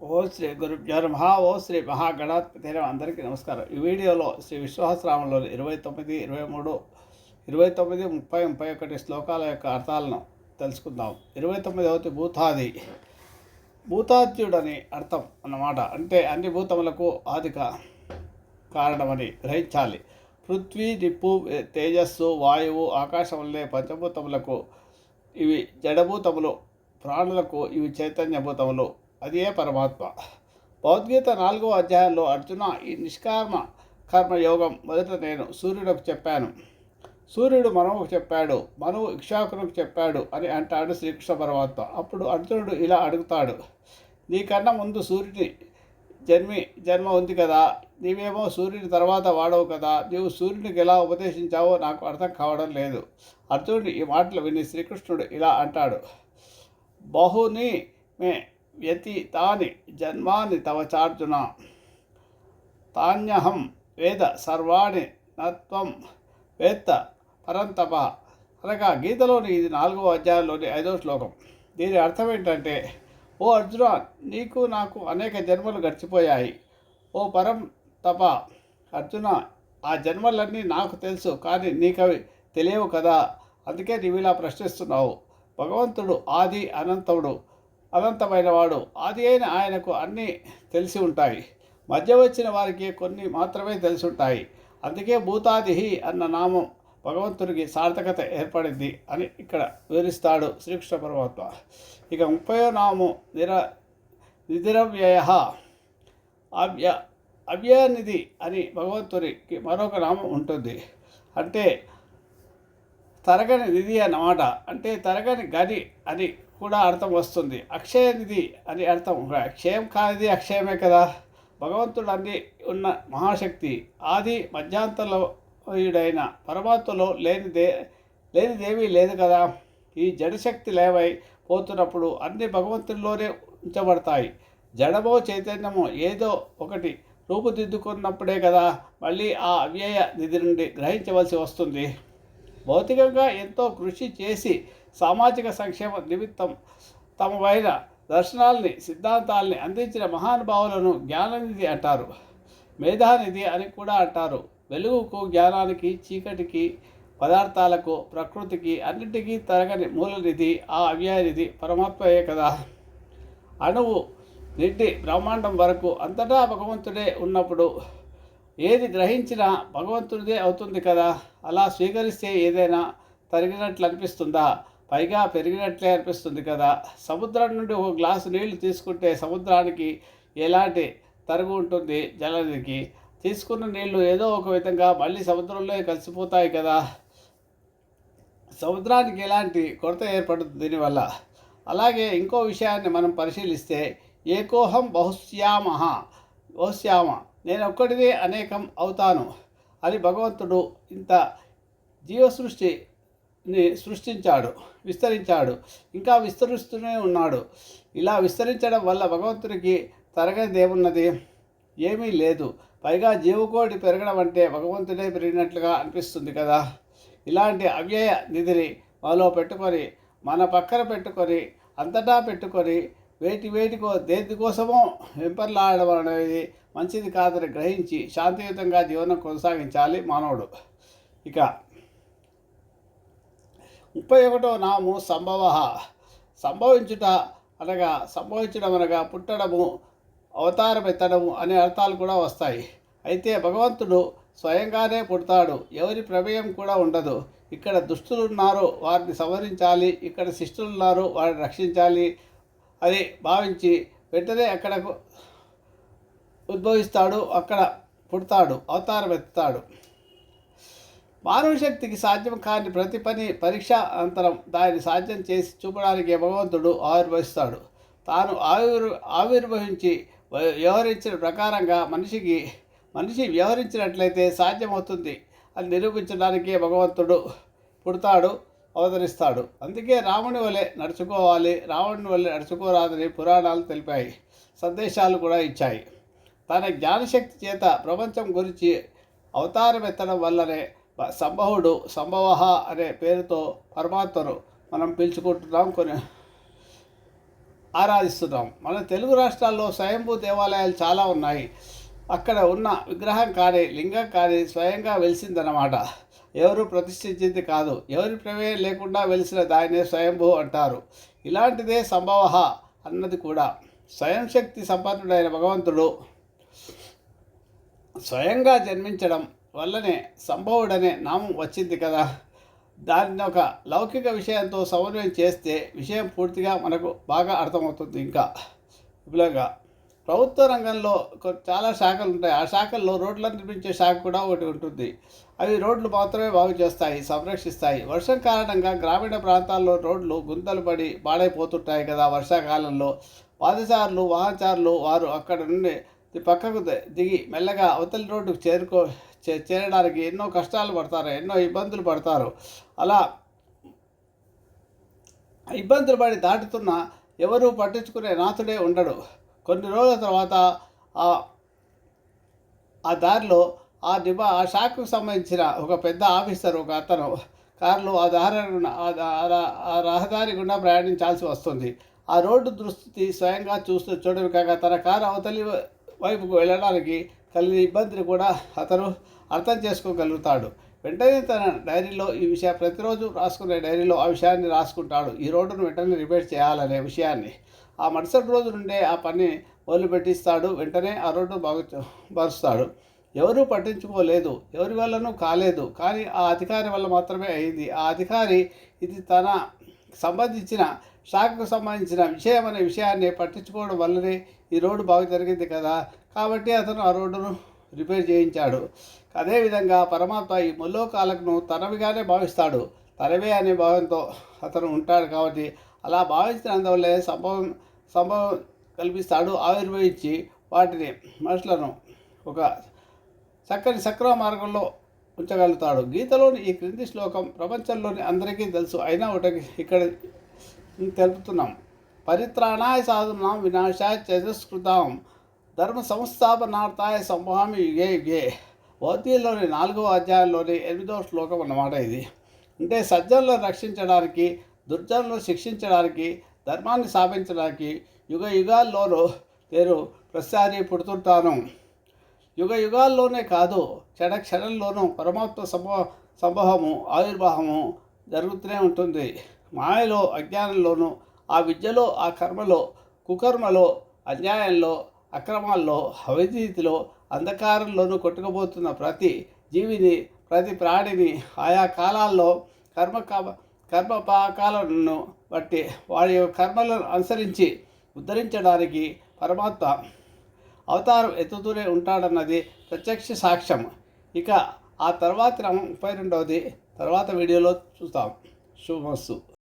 ఓ శ్రీ గురుభ్యో నమ. ఓ శ్రీ మహాగణాధిపతి అందరికీ నమస్కారం. ఈ వీడియోలో శ్రీ విశ్వాసరామంలో ఇరవై తొమ్మిది ఇరవై మూడు ఇరవై తొమ్మిది ముప్పై ముప్పై ఒకటి శ్లోకాల యొక్క అర్థాలను తెలుసుకుందాం. ఇరవై తొమ్మిది అవతి భూతాది. భూతాద్యుడని అర్థం అన్నమాట. అంటే అన్ని భూతములకు ఆదిక కారణమని గ్రహించాలి. పృథ్వీ నిప్పు తేజస్సు వాయువు ఆకాశం వల్లే పంచభూతములకు ఇవి జడభూతములు ప్రాణులకు ఇవి చైతన్యభూతములు అదే పరమాత్మ. భగవద్గీత నాలుగో అధ్యాయంలో అర్జున ఈ నిష్కర్మ కర్మయోగం మొదట నేను సూర్యుడికి చెప్పాను. సూర్యుడు మనవుకు చెప్పాడు మనవు ఇక్షాకునికి చెప్పాడు అని అంటాడు శ్రీకృష్ణ పరమాత్మ. అప్పుడు అర్జునుడు ఇలా అడుగుతాడు నీకన్నా ముందు సూర్యుని జన్మి జన్మ ఉంది కదా నీవేమో సూర్యుని తర్వాత వాడవు కదా నీవు సూర్యునికి ఎలా ఉపదేశించావో నాకు అర్థం కావడం లేదు. అర్జునుడు ఈ మాటలు విని శ్రీకృష్ణుడు ఇలా అంటాడు బహుని మే వ్యతీతాని జన్మాని తవ చార్జున. తాన్యహం వేద సర్వాణి నత్వం వేత్త పరంతప. అనగా గీతలోని ఇది నాలుగవ అధ్యాయంలోని ఐదవ శ్లోకం. దీని అర్థం ఏంటంటే ఓ అర్జున నీకు నాకు అనేక జన్మలు గడిచిపోయాయి. ఓ పరం తప. అర్జున ఆ జన్మలన్నీ నాకు తెలుసు కానీ నీకు అవి తెలియవు కదా. అందుకే నీవు ఇలా ప్రశ్నిస్తున్నావు. భగవంతుడు ఆది అనంతముడు. అనంతమైన వాడు ఆది అయిన ఆయనకు అన్నీ తెలిసి ఉంటాయి. మధ్య వచ్చిన వారికి కొన్ని మాత్రమే తెలిసి ఉంటాయి. అందుకే భూతాదిహి అన్న నామం భగవంతుడికి సార్థకత ఏర్పడింది అని ఇక్కడ వివరిస్తాడు శ్రీకృష్ణ పరమాత్మ. ఇక ముప్పయో నామం నిర నిధిరవ్యయ అవ్య అవ్యనిధి అని భగవంతుడికి మరొక నామం ఉంటుంది. అంటే తరగని నిధి అన్నమాట. అంటే తరగని గని అని కూడా అర్థం వస్తుంది. అక్షయ నిధి అని అర్థం. క్షయం కానిది అక్షయమే కదా. భగవంతుడు అన్ని ఉన్న మహాశక్తి. ఆది మధ్యాంతరయుడైన పరమాత్మలో లేనిదే లేనిదేమీ లేదు కదా. ఈ జడశక్తి లేవై పోతున్నప్పుడు అన్ని భగవంతుల్లోనే ఉంచబడతాయి. జడమో చైతన్యమో ఏదో ఒకటి రూపుదిద్దుకున్నప్పుడే కదా మళ్ళీ ఆ అవ్యయ నిధి నుండి గ్రహించవలసి వస్తుంది. భౌతికంగా ఎంతో కృషి చేసి సామాజిక సంక్షేమ నిమిత్తం తమవైన దర్శనాల్ని సిద్ధాంతాల్ని అందించిన మహానుభావులను జ్ఞాననిధి అంటారు. మేధానిధి అని కూడా అంటారు. వెలుగుకు జ్ఞానానికి చీకటికి పదార్థాలకు ప్రకృతికి అన్నింటికీ తరగని మూలనిధి ఆ అవ్యయనిధి పరమాత్మయే కదా. అణువు నిండి బ్రహ్మాండం వరకు అంతటా భగవంతుడే ఉన్నప్పుడు ఏది గ్రహించినా భగవంతుడిదే అవుతుంది కదా. అలా స్వీకరిస్తే ఏదైనా తరిగినట్లు అనిపిస్తుందా పైగా పెరిగినట్లే అనిపిస్తుంది కదా. సముద్రం నుండి ఒక గ్లాసు నీళ్ళు తీసుకుంటే సముద్రానికి ఎలాంటి తరుగు ఉంటుంది జలానికి? తీసుకున్న నీళ్ళు ఏదో ఒక విధంగా మళ్ళీ సముద్రంలో కలిసిపోతాయి కదా. సముద్రానికి ఎలాంటి కొరత ఏర్పడుతుంది దీనివల్ల? అలాగే ఇంకో విషయాన్ని మనం పరిశీలిస్తే ఏకోహం బహుశ్యామహ. బహుశ్యామ నేను ఒక్కటిదే అనేకం అవుతాను. అని భగవంతుడు ఇంత జీవ ని సృష్టించాడు విస్తరించాడు ఇంకా విస్తరిస్తూనే ఉన్నాడు. ఇలా విస్తరించడం వల్ల భగవంతుడికి తరగనిది ఏమున్నది? ఏమీ లేదు. పైగా జీవకోటి పెరగడం అంటే భగవంతుడే పెరిగినట్లుగా అనిపిస్తుంది కదా. ఇలాంటి అవ్యయ నిధిని మాలో పెట్టుకొని మన పక్కన పెట్టుకొని అంతటా పెట్టుకొని వేటి వేటికో దేనికోసమో వెంపర్లాడడం అనేది మంచిది కాదని గ్రహించి శాంతియుతంగా జీవనం కొనసాగించాలి మానవుడు. ఇక ముప్పై ఒకటో నాము సంభవ. సంభవించుట అనగా సంభవించడం అనగా పుట్టడము అవతారం ఎత్తడము అనే అర్థాలు కూడా వస్తాయి. అయితే భగవంతుడు స్వయంగానే పుడతాడు. ఎవరి ప్రమేయం కూడా ఉండదు. ఇక్కడ దుస్తులు ఉన్నారు వారిని సంహరించాలి ఇక్కడ శిష్టులు ఉన్నారు వారిని రక్షించాలి అని భావించి వెంటనే అక్కడకు ఉద్భవిస్తాడు అక్కడ పుడతాడు అవతారం ఎత్తుతాడు మానవ శక్తికి సాధ్యం కాని ప్రతి పని పరీక్ష అనంతరం దాన్ని సాధ్యం చేసి చూపడానికి భగవంతుడు ఆవిర్భవిస్తాడు తాను ఆవిర్ ఆవిర్భవించి వ్యవహరించిన ప్రకారంగా మనిషికి మనిషి వ్యవహరించినట్లయితే సాధ్యమవుతుంది అని నిరూపించడానికే భగవంతుడు పుడతాడు అవతరిస్తాడు. అందుకే రాముని వలె నడుచుకోవాలి రావణుని వలె నడుచుకోరాదని పురాణాలు తెలిపాయి సందేశాలు కూడా ఇచ్చాయి. తన జ్ఞానశక్తి చేత ప్రపంచం గురించి అవతారం ఎత్తడం వల్లనే సంభవుడు సంభవ అనే పేరుతో పరమాత్మను మనం పిలుచుకుంటున్నాం కొన్ని ఆరాధిస్తున్నాం. మన తెలుగు రాష్ట్రాల్లో స్వయంభూ దేవాలయాలు చాలా ఉన్నాయి. అక్కడ ఉన్న విగ్రహం కానీ లింగం కానీ స్వయంగా వెలిసిందన్నమాట. ఎవరు ప్రతిష్ఠించింది కాదు. ఎవరి ప్రమేయం లేకుండా వెలిసిన దానినే స్వయంభూ అంటారు. ఇలాంటిదే సంభవ అన్నది కూడా. స్వయం శక్తి సంపన్నుడైన భగవంతుడు స్వయంగా జన్మించడం వల్లనే సంభవుడనే నామం వచ్చింది కదా. దాన్ని ఒక లౌకిక విషయంతో సమన్వయం చేస్తే విషయం పూర్తిగా మనకు బాగా అర్థమవుతుంది ఇంకా. విపులంగా ప్రభుత్వ రంగంలో చాలా శాఖలు ఉంటాయి. ఆ శాఖల్లో రోడ్లను నిర్మించే శాఖ కూడా ఒకటి ఉంటుంది. అవి రోడ్లు మాత్రమే బాగు చేస్తాయి సంరక్షిస్తాయి. వర్షం కారణంగా గ్రామీణ ప్రాంతాల్లో రోడ్లు గుంతలు పడి పాడైపోతుంటాయి కదా వర్షాకాలంలో. పాదచారులు వాహనచారులు వారు అక్కడ నుండి పక్కకు దిగి మెల్లగా అవతలి రోడ్డుకు చేరుకో చేరడానికి ఎన్నో కష్టాలు పడతారు ఎన్నో ఇబ్బందులు పడతారు. అలా ఇబ్బందులు పడి దాటుతున్న ఎవరు పట్టించుకునే నాథుడే ఉండడు. కొన్ని రోజుల తర్వాత ఆ ఆ దారిలో ఆ నిబా ఆ శాఖకు సంబంధించిన ఒక పెద్ద ఆఫీసర్ ఒక అతను కారులో ఆ దారి ఆ ఆ రహదారి గుండా ప్రయాణించాల్సి వస్తుంది. ఆ రోడ్డు దుస్థితి స్వయంగా చూస్తూ చూడడం కాక తన కారు అవతలి వైపుకు వెళ్ళడానికి కలిగిన ఇబ్బందిని కూడా అతను అర్థం చేసుకోగలుగుతాడు. వెంటనే తన డైరీలో ఈ విషయం ప్రతిరోజు రాసుకునే డైరీలో ఆ విషయాన్ని రాసుకుంటాడు. ఈ రోడ్డును వెంటనే రిపేర్ చేయాలనే విషయాన్ని. ఆ మరుసటి రోజు నుండే ఆ పని వదిలిపెట్టిస్తాడు. వెంటనే ఆ రోడ్డు బాగు పరుస్తాడు ఎవరూ పట్టించుకోలేదు. ఎవరి వల్లనూ కాలేదు. కానీ ఆ అధికారి వల్ల మాత్రమే అయింది. ఆ అధికారి ఇది తన సంబంధించిన శాఖకు సంబంధించిన విషయం అనే విషయాన్ని పట్టించుకోవడం వల్లనే ఈ రోడ్డు బాగు జరిగింది కదా. కాబట్టి అతను ఆ రోడ్డును రిపేర్ చేయించాడు. అదేవిధంగా పరమాత్మ ఈ ముల్లోకాలకు తనవిగానే భావిస్తాడు. తనవే అనే భావంతో అతను ఉంటాడు కాబట్టి అలా భావించినందువల్లే సంభవం సంభవం కల్పిస్తాడు. ఆవిర్భవించి వాటిని మనుషులను ఒక చక్కని సక్రమ మార్గంలో ఉంచగలుగుతాడు. గీతలోని ఈ క్రింది శ్లోకం ప్రపంచంలోని అందరికీ తెలుసు. అయినా ఒకటి ఇక్కడ తెలుపుతున్నాం. పరిత్రాణాయ సాధునాం వినాశాయ చతుష్కృతాం. ధర్మ సంస్థాపనార్థాయ సంభామి యుగే యుగే. ఓతీలోని నాలుగవ అధ్యాయంలోని ఎనిమిదవ శ్లోకం అన్నమాట ఇది. అంటే సజ్జనులను రక్షించడానికి దుర్జనులను శిక్షించడానికి ధర్మాన్ని స్థాపించడానికి యుగ యుగాల్లోనూ నేను ప్రతిసారి పుడుతుంటాను. యుగ యుగాల్లోనే కాదు క్షణ క్షణంలోనూ పరమాత్మ సంభవ సంభవము ఆవిర్భావము జరుగుతూనే ఉంటుంది. మాయలో అజ్ఞానంలోనూ ఆ విద్యలో ఆ కర్మలో కుకర్మలో అన్యాయంలో అక్రమాల్లో అవినీతిలో అంధకారంలోనూ కొట్టుకుపోతున్న ప్రతి జీవిని ప్రతి ప్రాణిని ఆయా కాలాల్లో కర్మ కా- కర్మ పాకాలను బట్టి వారి యొక్క కర్మలను అనుసరించి ఉద్ధరించడానికి పరమాత్మ అవతారం ఎత్తుతూనే ఉంటాడన్నది ప్రత్యక్ష సాక్ష్యం. ఇక ఆ తర్వాత ముప్పై రెండవది. తర్వాత వీడియోలో చూస్తాం. శుభమస్తు.